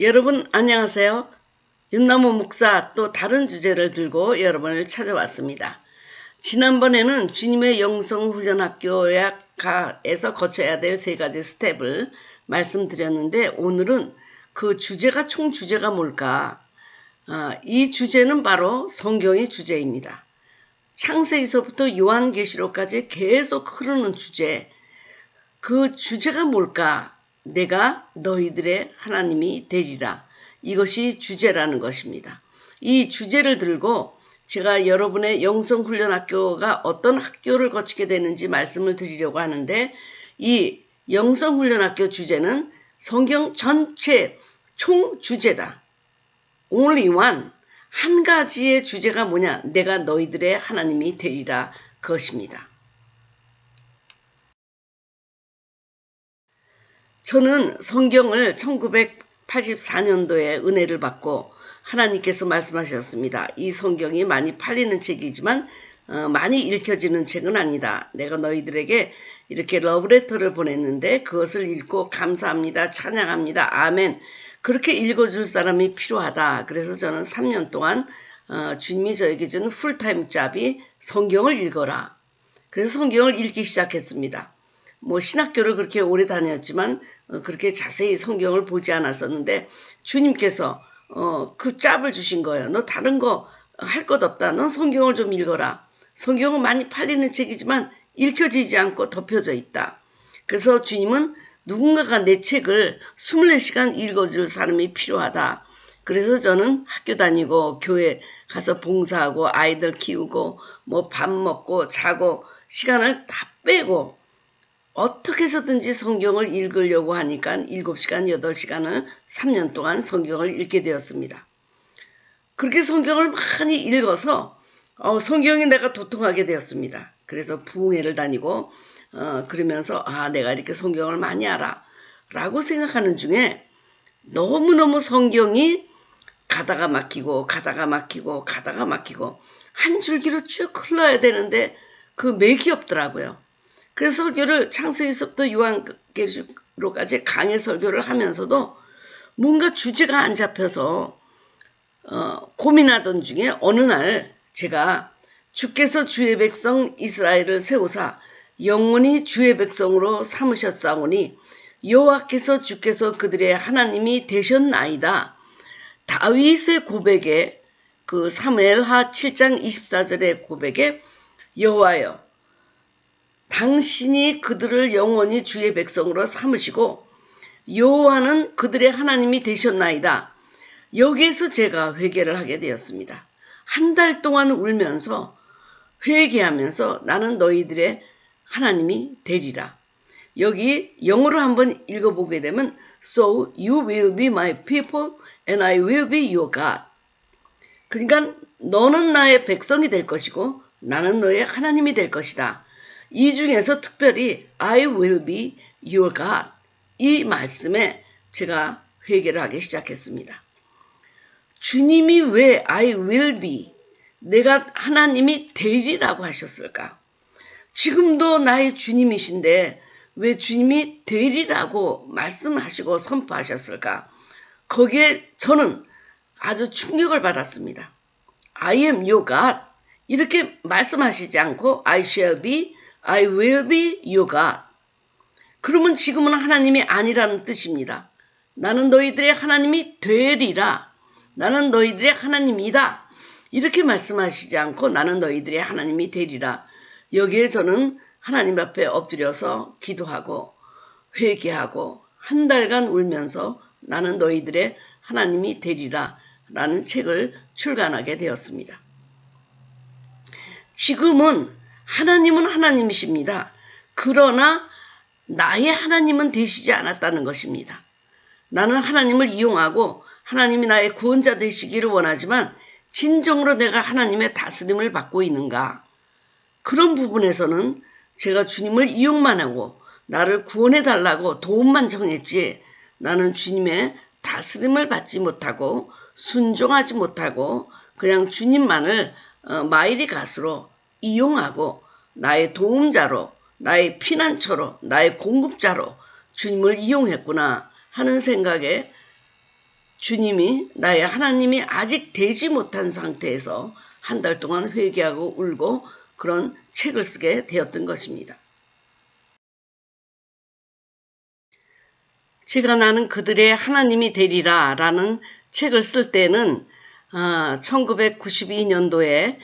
여러분 안녕하세요. 윤나무 목사 또 다른 주제를 들고 여러분을 찾아왔습니다. 지난번에는 주님의 영성훈련학교에서 거쳐야 될 세 가지 스텝을 말씀드렸는데 오늘은 그 주제가 총 주제가 뭘까? 아, 이 주제는 바로 성경의 주제입니다. 창세에서부터 요한계시록까지 계속 흐르는 주제. 그 주제가 뭘까? 내가 너희들의 하나님이 되리라. 이것이 주제라는 것입니다. 이 주제를 들고 제가 여러분의 영성훈련학교가 어떤 학교를 거치게 되는지 말씀을 드리려고 하는데 이 영성훈련학교 주제는 성경 전체 총 주제다. only one. 한 가지의 주제가 뭐냐? 내가 너희들의 하나님이 되리라. 그것입니다. 저는 성경을 1984년도에 은혜를 받고 하나님께서 말씀하셨습니다. 이 성경이 많이 팔리는 책이지만 어, 많이 읽혀지는 책은 아니다. 내가 너희들에게 이렇게 러브레터를 보냈는데 그것을 읽고 감사합니다. 찬양합니다. 아멘. 그렇게 읽어줄 사람이 필요하다. 그래서 저는 3년 동안 어, 주님이 저에게 준 풀타임 잡이 성경을 읽어라. 그래서 성경을 읽기 시작했습니다. 뭐 신학교를 그렇게 오래 다녔지만 어, 그렇게 자세히 성경을 보지 않았었는데 주님께서 어, 그 짭을 주신 거예요. 너 다른 거 할 것 없다. 넌 성경을 좀 읽어라. 성경은 많이 팔리는 책이지만 읽혀지지 않고 덮여져 있다. 그래서 주님은 누군가가 내 책을 24시간 읽어줄 사람이 필요하다. 그래서 저는 학교 다니고 교회 가서 봉사하고 아이들 키우고 뭐 밥 먹고 자고 시간을 다 빼고 어떻게 해서든지 성경을 읽으려고 하니까 7시간, 8시간을 3년 동안 성경을 읽게 되었습니다. 그렇게 성경을 많이 읽어서 어, 성경이 내가 도통하게 되었습니다. 그래서 부흥회를 다니고 어, 그러면서 아 내가 이렇게 성경을 많이 알아 라고 생각하는 중에 너무너무 성경이 가다가 막히고 가다가 막히고 가다가 막히고 한 줄기로 쭉 흘러야 되는데 그 맥이 없더라고요. 그래서 설교를 창세기서부터 요한계시록까지 강의 설교를 하면서도 뭔가 주제가 안 잡혀서 어, 고민하던 중에 어느 날 제가 주께서 주의 백성 이스라엘을 세우사 영원히 주의 백성으로 삼으셨사오니 여호와께서 주께서 그들의 하나님이 되셨나이다. 다윗의 고백에 그 사무엘하 7장 24절의 고백에 여호와여 당신이 그들을 영원히 주의 백성으로 삼으시고 여호와는 그들의 하나님이 되셨나이다. 여기에서 제가 회개를 하게 되었습니다. 한 달 동안 울면서 회개하면서 나는 너희들의 하나님이 되리라. 여기 영어로 한번 읽어보게 되면 So you will be my people and I will be your God. 그러니까 너는 나의 백성이 될 것이고 나는 너의 하나님이 될 것이다. 이 중에서 특별히 I will be your God 이 말씀에 제가 회개를 하기 시작했습니다. 주님이 왜 I will be 내가 하나님이 되리라고 하셨을까? 지금도 나의 주님이신데 왜 주님이 되리라고 말씀하시고 선포하셨을까? 거기에 저는 아주 충격을 받았습니다. I am your God. 이렇게 말씀하시지 않고 I shall be I will be your God. 그러면 지금은 하나님이 아니라는 뜻입니다. 나는 너희들의 하나님이 되리라. 나는 너희들의 하나님이다. 이렇게 말씀하시지 않고 나는 너희들의 하나님이 되리라. 여기에 저는 하나님 앞에 엎드려서 기도하고 회개하고 한 달간 울면서 나는 너희들의 하나님이 되리라 라는 책을 출간하게 되었습니다. 지금은 하나님은 하나님이십니다. 그러나 나의 하나님은 되시지 않았다는 것입니다. 나는 하나님을 이용하고 하나님이 나의 구원자 되시기를 원하지만 진정으로 내가 하나님의 다스림을 받고 있는가? 그런 부분에서는 제가 주님을 이용만 하고 나를 구원해 달라고 도움만 정했지 나는 주님의 다스림을 받지 못하고 순종하지 못하고 그냥 주님만을 어, 마일이 가스로 이용하고 나의 도움자로, 나의 피난처로, 나의 공급자로 주님을 이용했구나 하는 생각에 주님이 나의 하나님이 아직 되지 못한 상태에서 한 달 동안 회개하고 울고 그런 책을 쓰게 되었던 것입니다. 제가 나는 그들의 하나님이 되리라 라는 책을 쓸 때는 1992년도에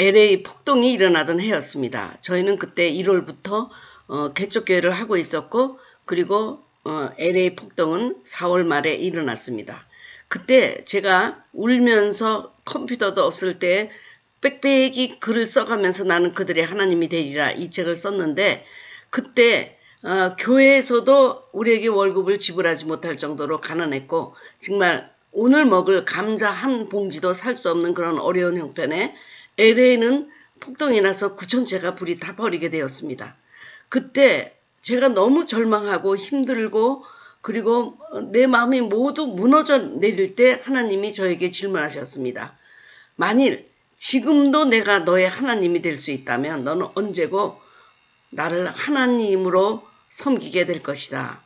LA 폭동이 일어나던 해였습니다. 저희는 그때 1월부터 어, 개척교회를 하고 있었고 그리고 어, LA 폭동은 4월 말에 일어났습니다. 그때 제가 울면서 컴퓨터도 없을 때 빽빽이 글을 써가면서 나는 그들의 하나님이 되리라 이 책을 썼는데 그때 어, 교회에서도 우리에게 월급을 지불하지 못할 정도로 가난했고 정말 오늘 먹을 감자 한 봉지도 살 수 없는 그런 어려운 형편에 LA는 폭동이 나서 구천체가 불이 다 버리게 되었습니다. 그때 제가 너무 절망하고 힘들고 그리고 내 마음이 모두 무너져 내릴 때 하나님이 저에게 질문하셨습니다. 만일 지금도 내가 너의 하나님이 될 수 있다면 너는 언제고 나를 하나님으로 섬기게 될 것이다.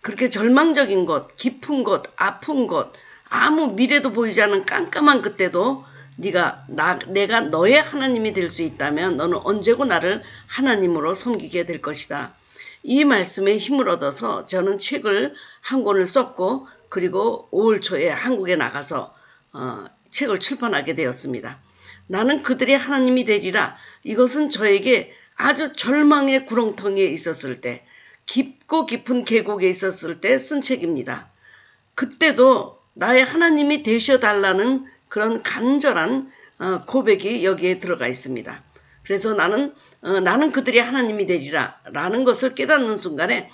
그렇게 절망적인 것, 깊은 것, 아픈 것, 아무 미래도 보이지 않는 깜깜한 그때도 네가 나, 내가 너의 하나님이 될 수 있다면 너는 언제고 나를 하나님으로 섬기게 될 것이다. 이 말씀에 힘을 얻어서 저는 책을 한 권을 썼고 그리고 5월 초에 한국에 나가서 어, 책을 출판하게 되었습니다. 나는 그들의 하나님이 되리라. 이것은 저에게 아주 절망의 구렁텅이에 있었을 때, 깊고 깊은 계곡에 있었을 때 쓴 책입니다. 그때도 나의 하나님이 되셔달라는 그런 간절한 어, 고백이 여기에 들어가 있습니다. 그래서 나는 어, 나는 그들이 하나님이 되리라 라는 것을 깨닫는 순간에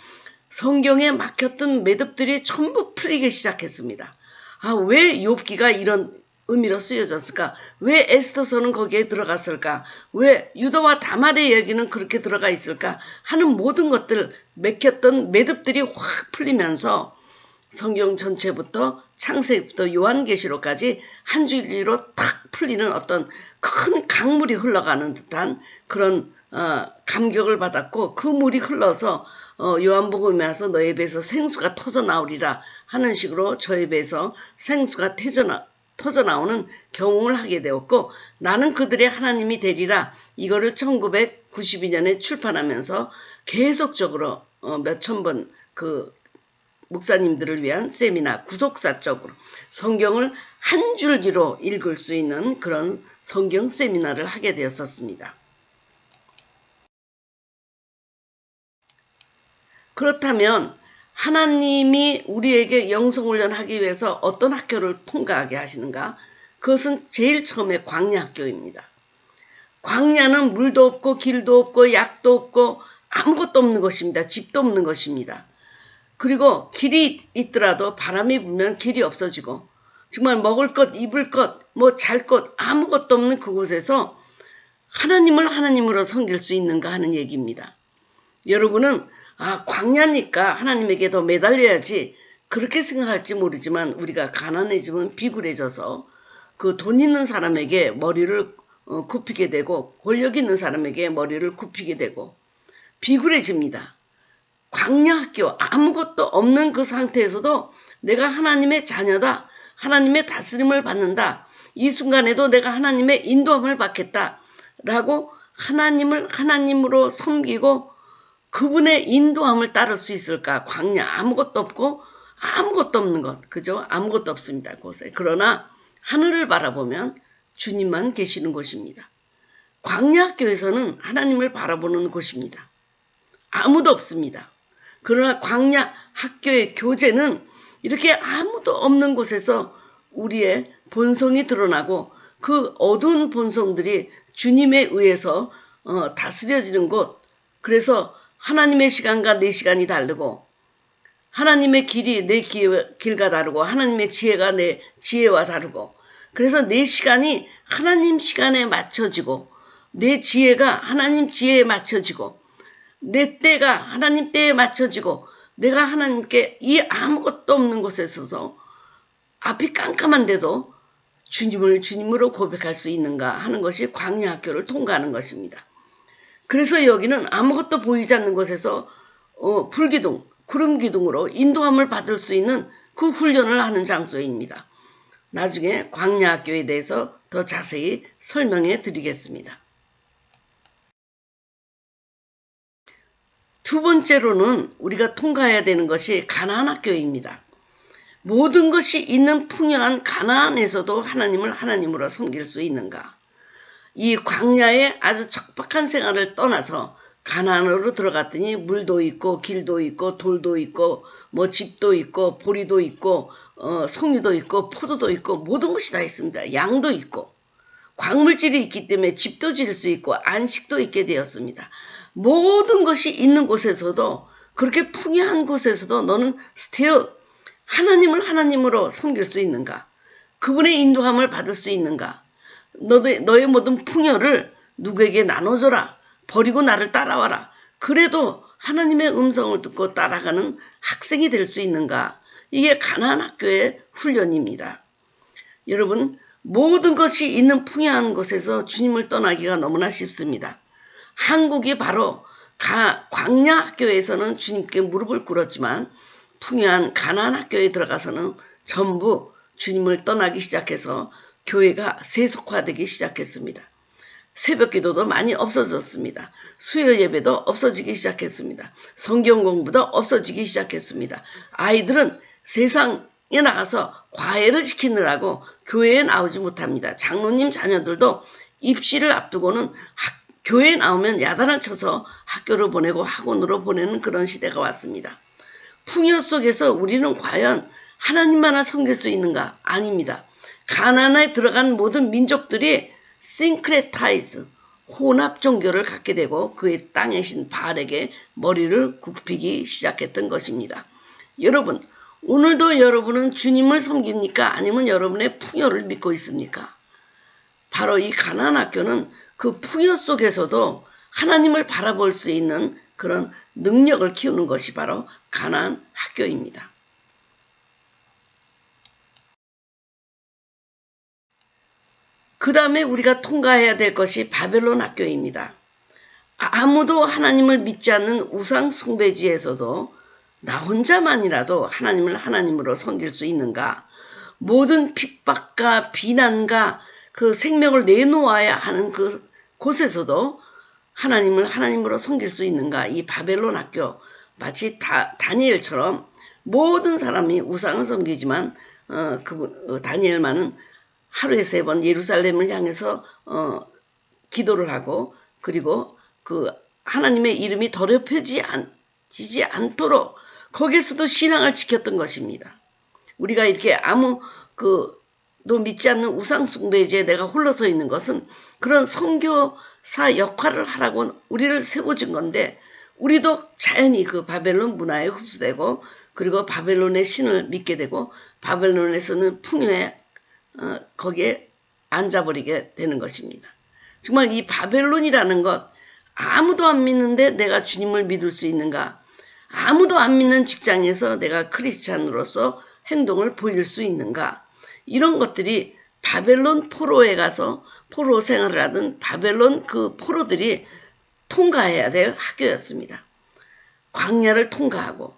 성경에 막혔던 매듭들이 전부 풀리기 시작했습니다. 아, 왜 욥기가 이런 의미로 쓰여졌을까? 왜 에스더서는 거기에 들어갔을까? 왜 유다와 다말의 이야기는 그렇게 들어가 있을까? 하는 모든 것들 맥혔던 매듭들이 확 풀리면서 성경 전체부터 창세기부터 요한계시록까지 한 줄기로 탁 풀리는 어떤 큰 강물이 흘러가는 듯한 그런 어, 감격을 받았고 그 물이 흘러서 어, 요한복음에 와서 너의 배에서 생수가 터져 나오리라 하는 식으로 저의 배에서 생수가 터져, 나, 터져 나오는 경험을 하게 되었고 나는 그들의 하나님이 되리라. 이거를 1992년에 출판하면서 계속적으로 어, 몇천 번그 목사님들을 위한 세미나 구속사적으로 성경을 한 줄기로 읽을 수 있는 그런 성경 세미나를 하게 되었었습니다. 그렇다면 하나님이 우리에게 영성훈련하기 위해서 어떤 학교를 통과하게 하시는가? 그것은 제일 처음에 광야학교입니다. 광야는 물도 없고 길도 없고 약도 없고 아무것도 없는 것입니다. 집도 없는 것입니다. 그리고 길이 있더라도 바람이 불면 길이 없어지고 정말 먹을 것, 입을 것, 뭐 잘 것 아무것도 없는 그곳에서 하나님을 하나님으로 섬길 수 있는가 하는 얘기입니다. 여러분은 아 광야니까 하나님에게 더 매달려야지 그렇게 생각할지 모르지만 우리가 가난해지면 비굴해져서 그 돈 있는 사람에게 머리를 어, 굽히게 되고 권력 있는 사람에게 머리를 굽히게 되고 비굴해집니다. 광야학교 아무것도 없는 그 상태에서도 내가 하나님의 자녀다. 하나님의 다스림을 받는다. 이 순간에도 내가 하나님의 인도함을 받겠다. 라고 하나님을 하나님으로 섬기고 그분의 인도함을 따를 수 있을까? 광야 아무것도 없고 아무것도 없는 것. 그죠? 아무것도 없습니다. 곳에. 그러나 하늘을 바라보면 주님만 계시는 곳입니다. 광야학교에서는 하나님을 바라보는 곳입니다. 아무도 없습니다. 그러나 광야 학교의 교재는 이렇게 아무도 없는 곳에서 우리의 본성이 드러나고 그 어두운 본성들이 주님에 의해서 어, 다스려지는 곳. 그래서 하나님의 시간과 내 시간이 다르고 하나님의 길이 내 길과 다르고 하나님의 지혜가 내 지혜와 다르고 그래서 내 시간이 하나님 시간에 맞춰지고 내 지혜가 하나님 지혜에 맞춰지고 내 때가 하나님 때에 맞춰지고 내가 하나님께 이 아무것도 없는 곳에 서서 앞이 깜깜한데도 주님을 주님으로 고백할 수 있는가 하는 것이 광야 학교를 통과하는 것입니다. 그래서 여기는 아무것도 보이지 않는 곳에서 어, 불기둥, 구름 기둥으로 인도함을 받을 수 있는 그 훈련을 하는 장소입니다. 나중에 광야학교에 대해서 더 자세히 설명해 드리겠습니다. 두 번째로는 우리가 통과해야 되는 것이 가나안 학교입니다. 모든 것이 있는 풍요한 가나안에서도 하나님을 하나님으로 섬길 수 있는가? 이 광야의 아주 척박한 생활을 떠나서 가나안으로 들어갔더니 물도 있고 길도 있고 돌도 있고 뭐 집도 있고 보리도 있고 어, 송이도 있고 포도도 있고 모든 것이 다 있습니다. 양도 있고 광물질이 있기 때문에 집도 지을 수 있고 안식도 있게 되었습니다. 모든 것이 있는 곳에서도 그렇게 풍요한 곳에서도 너는 still 하나님을 하나님으로 섬길 수 있는가? 그분의 인도함을 받을 수 있는가? 너의, 너의 모든 풍요를 누구에게 나눠줘라. 버리고 나를 따라와라. 그래도 하나님의 음성을 듣고 따라가는 학생이 될 수 있는가? 이게 가난 학교의 훈련입니다. 여러분, 모든 것이 있는 풍요한 곳에서 주님을 떠나기가 너무나 쉽습니다. 한국이 바로 가, 광야 학교에서는 주님께 무릎을 꿇었지만 풍요한 가난 학교에 들어가서는 전부 주님을 떠나기 시작해서 교회가 세속화되기 시작했습니다. 새벽 기도도 많이 없어졌습니다. 수요 예배도 없어지기 시작했습니다. 성경 공부도 없어지기 시작했습니다. 아이들은 세상에 나가서 과외를 시키느라고 교회에 나오지 못합니다. 장로님 자녀들도 입시를 앞두고는 학, 교회에 나오면 야단을 쳐서 학교를 보내고 학원으로 보내는 그런 시대가 왔습니다. 풍요 속에서 우리는 과연 하나님만을 섬길 수 있는가? 아닙니다. 가난에 들어간 모든 민족들이 싱크레타이즈 혼합 종교를 갖게 되고 그의 땅의 신 바알에게 머리를 굽히기 시작했던 것입니다. 여러분 오늘도 여러분은 주님을 섬깁니까? 아니면 여러분의 풍요를 믿고 있습니까? 바로 이 가난 학교는 그 풍요 속에서도 하나님을 바라볼 수 있는 그런 능력을 키우는 것이 바로 가난 학교입니다. 그 다음에 우리가 통과해야 될 것이 바벨론 학교입니다. 아무도 하나님을 믿지 않는 우상 숭배지에서도 나 혼자만이라도 하나님을 하나님으로 섬길 수 있는가? 모든 핍박과 비난과 그 생명을 내놓아야 하는 그 곳에서도 하나님을 하나님으로 섬길 수 있는가? 이 바벨론 학교 마치 다, 다니엘처럼 모든 사람이 우상을 섬기지만 어, 그 어, 다니엘만은 하루에 세 번 예루살렘을 향해서 어, 기도를 하고 그리고 그 하나님의 이름이 더럽혀지지 않, 않도록 거기에서도 신앙을 지켰던 것입니다. 우리가 이렇게 아무 그 도 믿지 않는 우상 숭배제에 내가 홀로 서 있는 것은 그런 선교사 역할을 하라고 우리를 세워준 건데 우리도 자연히 그 바벨론 문화에 흡수되고 그리고 바벨론의 신을 믿게 되고 바벨론에서는 풍요에 어, 거기에 앉아버리게 되는 것입니다. 정말 이 바벨론이라는 것 아무도 안 믿는데 내가 주님을 믿을 수 있는가? 아무도 안 믿는 직장에서 내가 크리스찬으로서 행동을 보일 수 있는가? 이런 것들이 바벨론 포로에 가서 포로 생활을 하던 바벨론 그 포로들이 통과해야 될 학교였습니다. 광야를 통과하고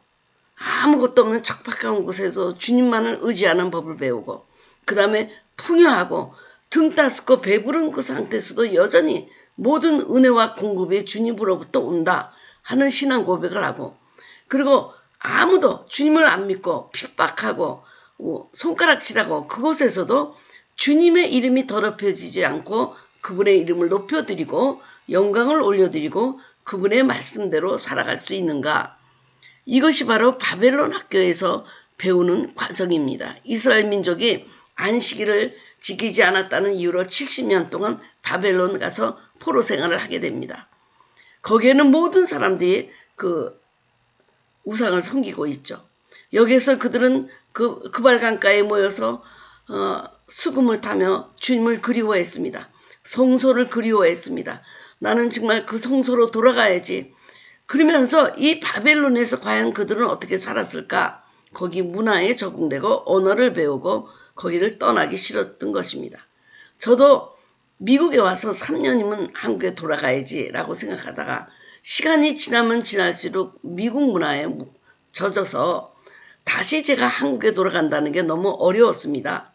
아무것도 없는 척박한 곳에서 주님만을 의지하는 법을 배우고 그 다음에 풍요하고 등 따스고 배부른 그 상태에서도 여전히 모든 은혜와 공급이 주님으로부터 온다 하는 신앙 고백을 하고 그리고 아무도 주님을 안 믿고 핍박하고 어, 손가락질하고 그곳에서도 주님의 이름이 더럽혀지지 않고 그분의 이름을 높여드리고 영광을 올려드리고 그분의 말씀대로 살아갈 수 있는가? 이것이 바로 바벨론 학교에서 배우는 과정입니다. 이스라엘 민족이 안식일을 지키지 않았다는 이유로 70년 동안 바벨론 가서 포로 생활을 하게 됩니다. 거기에는 모든 사람들이 그 우상을 섬기고 있죠. 여기에서 그들은 그 그발강가에 모여서 어, 수금을 타며 주님을 그리워했습니다. 성소를 그리워했습니다. 나는 정말 그 성소로 돌아가야지. 그러면서 이 바벨론에서 과연 그들은 어떻게 살았을까? 거기 문화에 적응되고 언어를 배우고 거기를 떠나기 싫었던 것입니다. 저도 미국에 와서 3년이면 한국에 돌아가야지 라고 생각하다가 시간이 지나면 지날수록 미국 문화에 젖어서 다시 제가 한국에 돌아간다는 게 너무 어려웠습니다.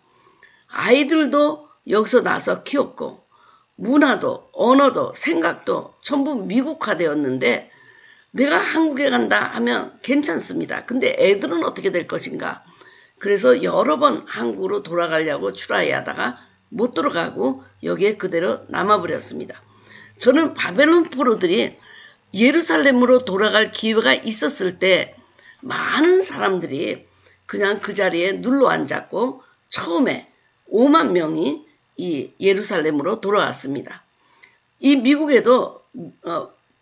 아이들도 여기서 나서 키웠고 문화도 언어도 생각도 전부 미국화되었는데 내가 한국에 간다 하면 괜찮습니다. 근데 애들은 어떻게 될 것인가? 그래서 여러 번 한국으로 돌아가려고 추라이 하다가 못 돌아가고 여기에 그대로 남아버렸습니다. 저는 바벨론 포로들이 예루살렘으로 돌아갈 기회가 있었을 때 많은 사람들이 그냥 그 자리에 눌러 앉았고 처음에 5만 명이 이 예루살렘으로 돌아왔습니다. 이 미국에도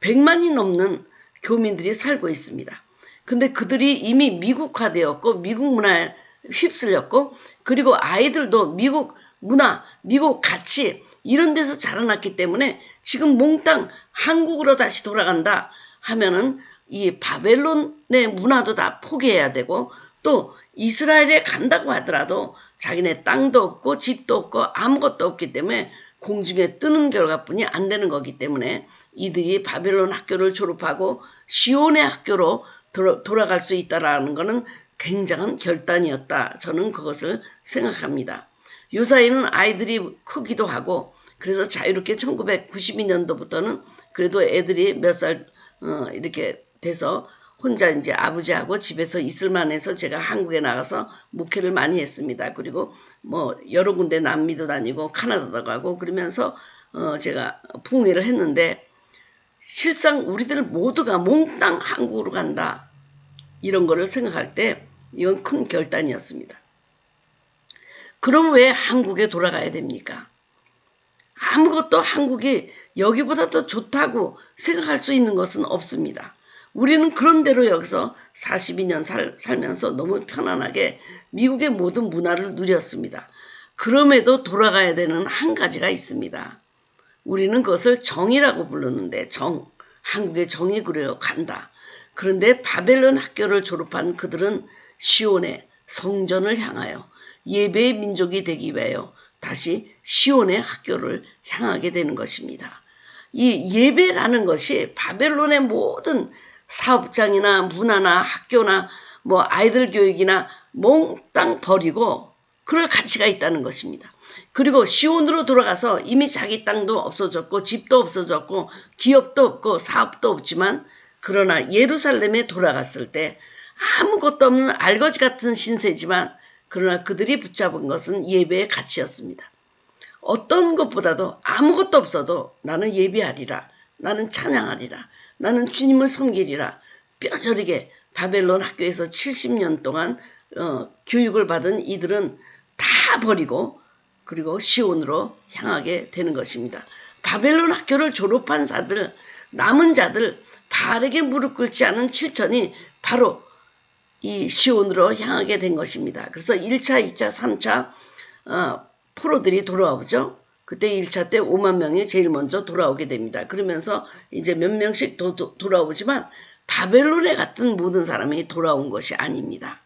100만이 어, 넘는 교민들이 살고 있습니다. 근데 그들이 이미 미국화되었고 미국 문화에 휩쓸렸고 그리고 아이들도 미국 문화, 미국 가치 이런 데서 자라났기 때문에 지금 몽땅 한국으로 다시 돌아간다 하면은 이 바벨론의 문화도 다 포기해야 되고 또 이스라엘에 간다고 하더라도 자기네 땅도 없고 집도 없고 아무것도 없기 때문에 공중에 뜨는 결과뿐이 안 되는 거기 때문에 이들이 바벨론 학교를 졸업하고 시온의 학교로 돌아갈 수 있다라는 것은 굉장한 결단이었다. 저는 그것을 생각합니다. 요 사이는 아이들이 크기도 하고 그래서 자유롭게 1992년도부터는 그래도 애들이 몇살 어, 이렇게 돼서 혼자 이제 아버지하고 집에서 있을만 해서 제가 한국에 나가서 목회를 많이 했습니다. 그리고 뭐 여러 군데 남미도 다니고 카나다도 가고 그러면서 어 제가 부흥회를 했는데 실상 우리들 모두가 몽땅 한국으로 간다. 이런 거를 생각할 때 이건 큰 결단이었습니다. 그럼 왜 한국에 돌아가야 됩니까? 아무것도 한국이 여기보다 더 좋다고 생각할 수 있는 것은 없습니다. 우리는 그런 대로 여기서 42년 살, 살면서 너무 편안하게 미국의 모든 문화를 누렸습니다. 그럼에도 돌아가야 되는 한 가지가 있습니다. 우리는 그것을 정이라고 부르는데 정, 한국의 정이 그래요 간다. 그런데 바벨론 학교를 졸업한 그들은 시온의 성전을 향하여 예배의 민족이 되기 위하여 다시 시온의 학교를 향하게 되는 것입니다. 이 예배라는 것이 바벨론의 모든 사업장이나 문화나 학교나 뭐 아이들 교육이나 몽땅 버리고 그럴 가치가 있다는 것입니다. 그리고 시온으로 돌아가서 이미 자기 땅도 없어졌고 집도 없어졌고 기업도 없고 사업도 없지만 그러나 예루살렘에 돌아갔을 때 아무것도 없는 알거지 같은 신세지만 그러나 그들이 붙잡은 것은 예배의 가치였습니다. 어떤 것보다도 아무것도 없어도 나는 예배하리라. 나는 찬양하리라. 나는 주님을 섬기리라. 뼈저리게 바벨론 학교에서 70년 동안 어, 교육을 받은 이들은 다 버리고 그리고 시온으로 향하게 되는 것입니다. 바벨론 학교를 졸업한 자들, 남은 자들, 바르게 무릎 꿇지 않은 7천이 바로 이 시온으로 향하게 된 것입니다. 그래서 1차, 2차, 3차 어, 포로들이 돌아오죠. 그때 1차 때 5만 명이 제일 먼저 돌아오게 됩니다. 그러면서 이제 몇 명씩 도, 도, 돌아오지만 바벨론에 갔던 모든 사람이 돌아온 것이 아닙니다.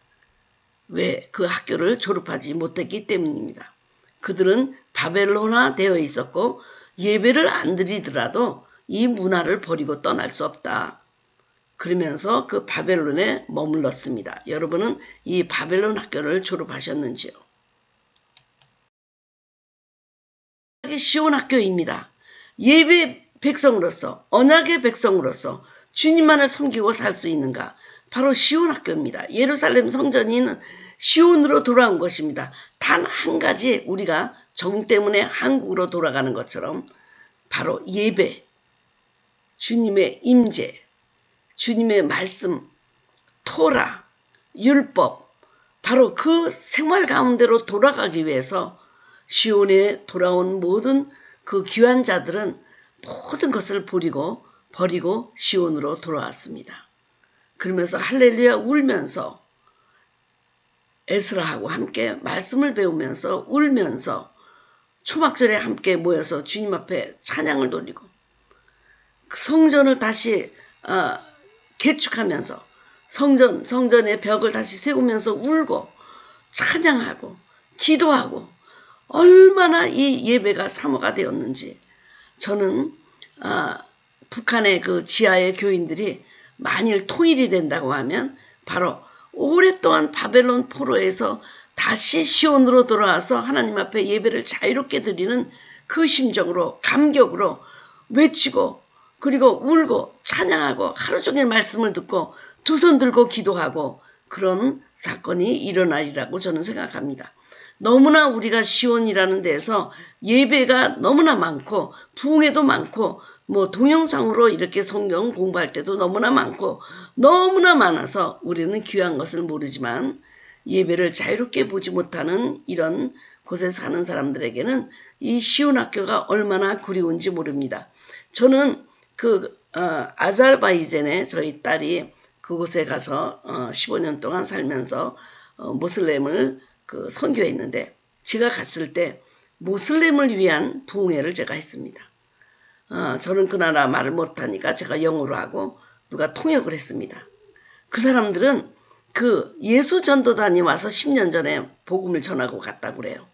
왜? 그 학교를 졸업하지 못했기 때문입니다. 그들은 바벨론화 되어 있었고 예배를 안 드리더라도 이 문화를 버리고 떠날 수 없다. 그러면서 그 바벨론에 머물렀습니다. 여러분은 이 바벨론 학교를 졸업하셨는지요? 시온 학교입니다. 예배 백성으로서 언약의 백성으로서 주님만을 섬기고 살 수 있는가? 바로 시온 학교입니다. 예루살렘 성전이는 시온으로 돌아온 것입니다. 단 한 가지 우리가 정 때문에 한국으로 돌아가는 것처럼 바로 예배, 주님의 임재, 주님의 말씀, 토라, 율법, 바로 그 생활 가운데로 돌아가기 위해서 시온에 돌아온 모든 그 귀한 자들은 모든 것을 버리고 버리고 시온으로 돌아왔습니다. 그러면서 할렐루야 울면서 에스라하고 함께 말씀을 배우면서 울면서 초막절에 함께 모여서 주님 앞에 찬양을 돌리고 그 성전을 다시 어, 개축하면서 성전 성전의 벽을 다시 세우면서 울고 찬양하고 기도하고 얼마나 이 예배가 사모가 되었는지. 저는 아, 북한의 그 지하의 교인들이 만일 통일이 된다고 하면 바로 오랫동안 바벨론 포로에서 다시 시온으로 돌아와서 하나님 앞에 예배를 자유롭게 드리는 그 심정으로 감격으로 외치고 그리고 울고 찬양하고 하루 종일 말씀을 듣고 두 손 들고 기도하고 그런 사건이 일어나리라고 저는 생각합니다. 너무나 우리가 시온이라는 데서 예배가 너무나 많고 부흥회도 많고 뭐 동영상으로 이렇게 성경 공부할 때도 너무나 많고 너무나 많아서 우리는 귀한 것을 모르지만 예배를 자유롭게 보지 못하는 이런 곳에 사는 사람들에게는 이 시온 학교가 얼마나 그리운지 모릅니다. 저는 그 어, 아잘바이젠에 저희 딸이 그곳에 가서 어, 15년 동안 살면서 어, 모슬렘을 그 선교했는데 제가 갔을 때 모슬렘을 위한 부흥회를 제가 했습니다. 어, 저는 그 나라 말을 못하니까 제가 영어로 하고 누가 통역을 했습니다. 그 사람들은 그 예수 전도단이 와서 10년 전에 복음을 전하고 갔다고 그래요.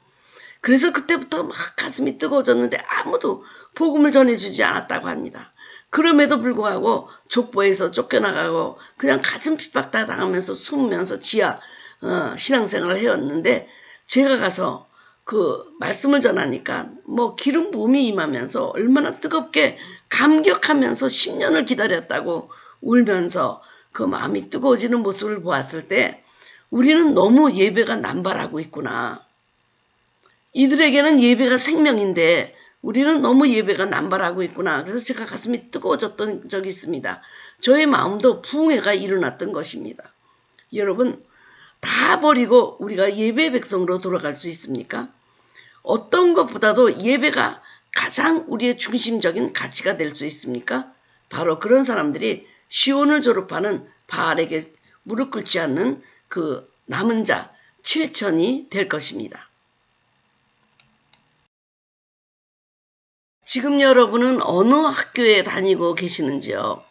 그래서 그때부터 막 가슴이 뜨거워졌는데 아무도 복음을 전해주지 않았다고 합니다. 그럼에도 불구하고 족보에서 쫓겨나가고 그냥 가슴 핍박 다 당하면서 숨으면서 지하 어, 신앙생활을 해왔는데 제가 가서 그 말씀을 전하니까 뭐 기름 부음이 임하면서 얼마나 뜨겁게 감격하면서 10년을 기다렸다고 울면서 그 마음이 뜨거워지는 모습을 보았을 때 우리는 너무 예배가 남발하고 있구나. 이들에게는 예배가 생명인데 우리는 너무 예배가 남발하고 있구나. 그래서 제가 가슴이 뜨거워졌던 적이 있습니다. 저의 마음도 부흥회가 일어났던 것입니다. 여러분 다 버리고 우리가 예배 백성으로 돌아갈 수 있습니까? 어떤 것보다도 예배가 가장 우리의 중심적인 가치가 될 수 있습니까? 바로 그런 사람들이 시온을 졸업하는 바알에게 무릎 꿇지 않는 그 남은 자 7천이 될 것입니다. 지금 여러분은 어느 학교에 다니고 계시는지요?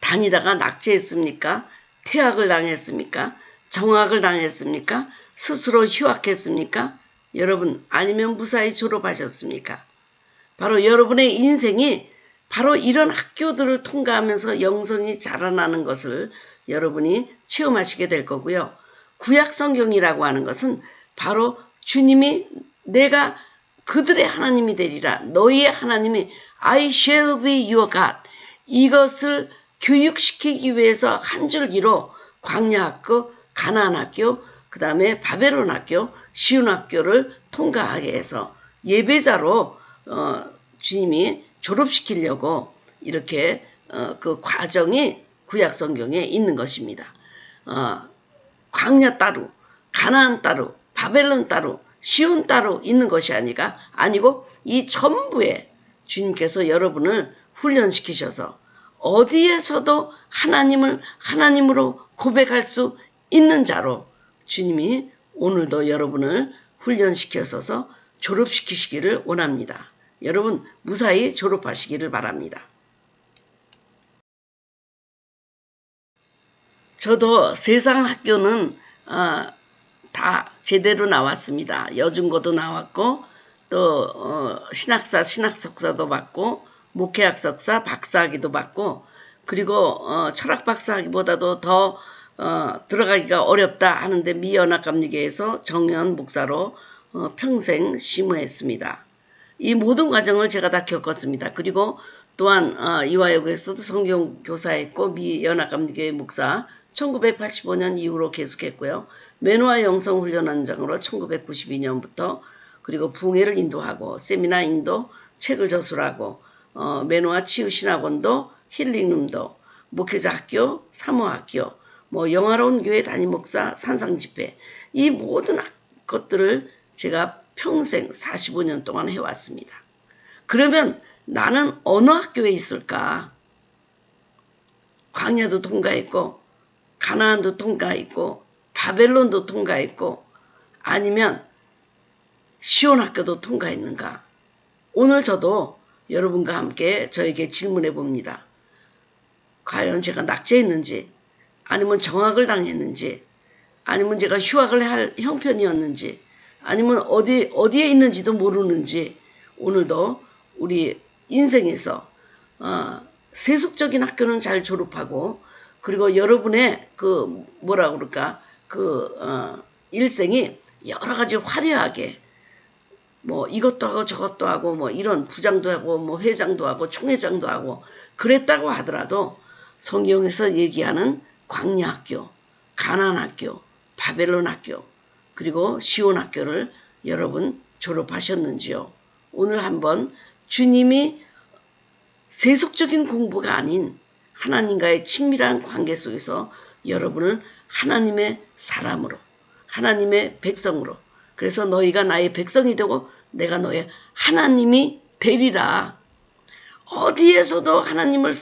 다니다가 낙제했습니까? 퇴학을 당했습니까? 정학을 당했습니까? 스스로 휴학했습니까? 여러분 아니면 무사히 졸업하셨습니까? 바로 여러분의 인생이 바로 이런 학교들을 통과하면서 영성이 자라나는 것을 여러분이 체험하시게 될 거고요. 구약 성경이라고 하는 것은 바로 주님이 내가 그들의 하나님이 되리라. 너희의 하나님이 I shall be your God. 이것을 교육시키기 위해서 한 줄기로 광야학교, 가나안학교, 그 다음에 바벨론 학교, 시온 학교를 통과하게 해서 예배자로 어, 주님이 졸업시키려고 이렇게 어, 그 과정이 구약 성경에 있는 것입니다. 어, 광야 따로, 가나안 따로, 바벨론 따로, 시온 따로 있는 것이 아니가 아니고 이 전부에 주님께서 여러분을 훈련시키셔서 어디에서도 하나님을 하나님으로 고백할 수 있는 자로 주님이 오늘도 여러분을 훈련시켜서 졸업시키시기를 원합니다. 여러분 무사히 졸업하시기를 바랍니다. 저도 세상 학교는 어, 다 제대로 나왔습니다. 여중고도 나왔고 또 어, 신학사 신학석사도 받고 목회학 석사 박사학위도 받고 그리고 어, 철학 박사학위보다도 더 어, 들어가기가 어렵다 하는데 미연합감리교에서 정연 목사로 어, 평생 심무했습니다. 이 모든 과정을 제가 다 겪었습니다. 그리고 또한 어, 이화여고에서도 성경 교사했고 미 연합감리교회 목사 1985년 이후로 계속했고요. 매노아 영성 훈련원장으로 1992년부터 그리고 붕해를 인도하고 세미나 인도 책을 저술하고 어, 매노아 치유 신학원도 힐링룸도 목회자 학교 사모학교 뭐 영화로운 교회 담임 목사 산상 집회 이 모든 것들을 제가 평생 45년 동안 해왔습니다. 그러면 나는 어느 학교에 있을까? 광야도 통과했고 가나안도 통과했고 바벨론도 통과했고 아니면 시온 학교도 통과했는가? 오늘 저도 여러분과 함께 저에게 질문해 봅니다. 과연 제가 낙제했는지 아니면 정학을 당했는지 아니면 제가 휴학을 할 형편이었는지 아니면 어디 어디에 있는지도 모르는지 오늘도 우리 인생에서 어, 세속적인 학교는 잘 졸업하고 그리고 여러분의 그 뭐라 그럴까 그 어, 일생이 여러 가지 화려하게 뭐 이것도 하고 저것도 하고 뭐 이런 부장도 하고 뭐 회장도 하고 총회장도 하고 그랬다고 하더라도 성경에서 얘기하는 광야학교, 가난학교, 바벨론 학교 그리고 시온 학교를 여러분 졸업하셨는지요? 오늘 한번 주님이 세속적인 공부가 아닌 하나님과의 친밀한 관계 속에서 여러분을 하나님의 사람으로, 하나님의 백성으로, 그래서 너희가 나의 백성이 되고 내가 너의 하나님이 되리라. 어디에서도 하나님을,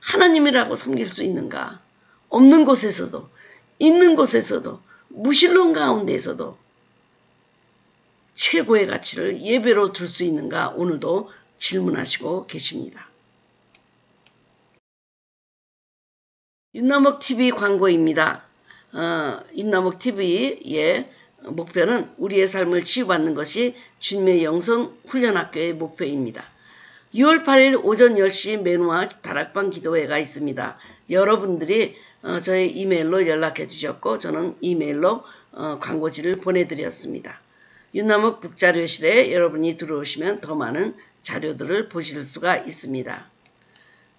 하나님이라고 섬길 수 있는가? 없는 곳에서도, 있는 곳에서도, 무신론 가운데에서도 최고의 가치를 예배로 둘 수 있는가? 오늘도 질문하시고 계십니다. 윤나목 TV 광고입니다. 어, 윤나목 TV의 목표는 우리의 삶을 치유받는 것이 주님의 영성 훈련학교의 목표입니다. 6월 8일 오전 10시 메누와 다락방 기도회가 있습니다. 여러분들이 어, 저의 이메일로 연락해 주셨고 저는 이메일로 어, 광고지를 보내드렸습니다. 윤나목 북자료실에 여러분이 들어오시면 더 많은 자료들을 보실 수가 있습니다.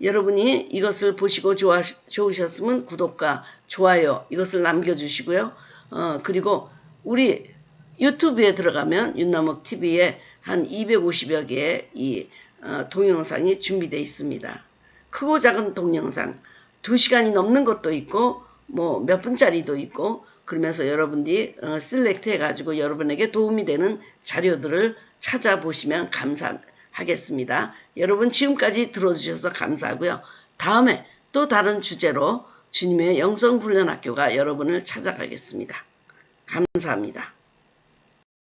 여러분이 이것을 보시고 좋아, 좋으셨으면 구독과 좋아요 이것을 남겨주시고요. 어, 그리고 우리 유튜브에 들어가면 윤나목 TV에 한 250여 개의 이 어, 동영상이 준비되어 있습니다. 크고 작은 동영상 2시간이 넘는 것도 있고 뭐 몇 분짜리도 있고 그러면서 여러분들이 어, 셀렉트 해가지고 여러분에게 도움이 되는 자료들을 찾아보시면 감사하겠습니다. 여러분 지금까지 들어주셔서 감사하고요. 다음에 또 다른 주제로 주님의 영성훈련학교가 여러분을 찾아가겠습니다. 감사합니다.